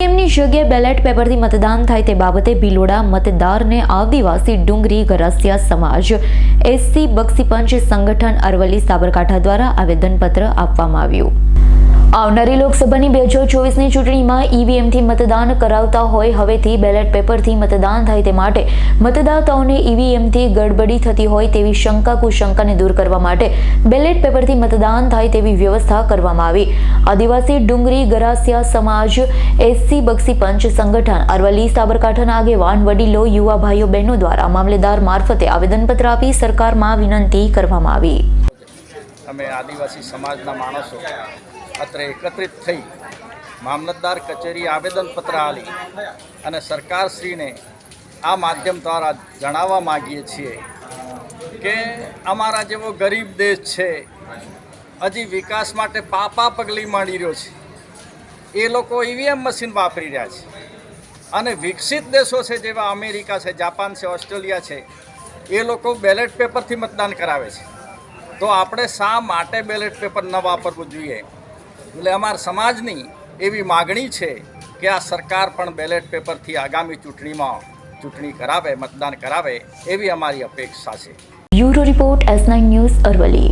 એમની જગ્યાએ બેલેટ પેપરથી મતદાન થાય તે બાબતે ભિલોડા મતદારને આદિવાસી ડુંગરી ગરસિયા સમાજ એસસી બક્ષીપંચ સંગઠન અરવલ્લી સાબરકાંઠા દ્વારા આવેદનપત્ર આપવામાં આવ્યું. આવનારી લોકસભાની બે હજાર ચોવીસની ચૂંટણીમાં ઈવીએમથી મતદાન કરાવતા હોય, હવેથી બેલેટ પેપરથી મતદાન થાય તે માટે મતદાતાઓને ઈવીએમથી ગડબડી થતી હોય તેવી શંકા, કુશંકાને દૂર કરવા માટે બેલેટ પેપરથી મતદાન થાય તેવી વ્યવસ્થા કરવામાં આવી. આદિવાસી ડુંગરી, ગરાસિયા સમાજ, એસસી, બક્ષી પંચ સંગઠન, અરવલ્લી, સાબરકાંઠાના આગેવાન, વડીલો, યુવા ભાઈઓ, બહેનો દ્વારા મામલેદાર મારફતે આવેદનપત્ર આપી સરકારમાં વિનંતી કરવામાં આવી. અમે આદિવાસી સમાજના માણસો અત્રે એકત્રિત થઈ મામલતદાર કચેરી આવેદનપત્ર આલી અને સરકારશ્રીને આ માધ્યમ દ્વારા જણાવવા માગીએ છીએ કે અમારા જેવો ગરીબ દેશ છે, હજી વિકાસ માટે પાપા પગલી માંડી રહ્યો છે. એ લોકો ઈવીએમ મશીન વાપરી રહ્યા છે. અને વિકસિત દેશો છે જેવા અમેરિકા છે, જાપાન છે, ઓસ્ટ્રેલિયા છે, એ લોકો બેલેટ પેપરથી મતદાન કરાવે છે. તો આપણે શા માટે બેલેટ પેપર ન વાપરવું જોઈએ? એટલે અમારા સમાજની એવી માગણી છે કે આ સરકાર પણ બેલેટ પેપરથી આગામી ચૂંટણીમાં ચૂંટણી કરાવે, મતદાન કરાવે એવી અમારી અપેક્ષા છે. Bureau report S nine news Aravalli.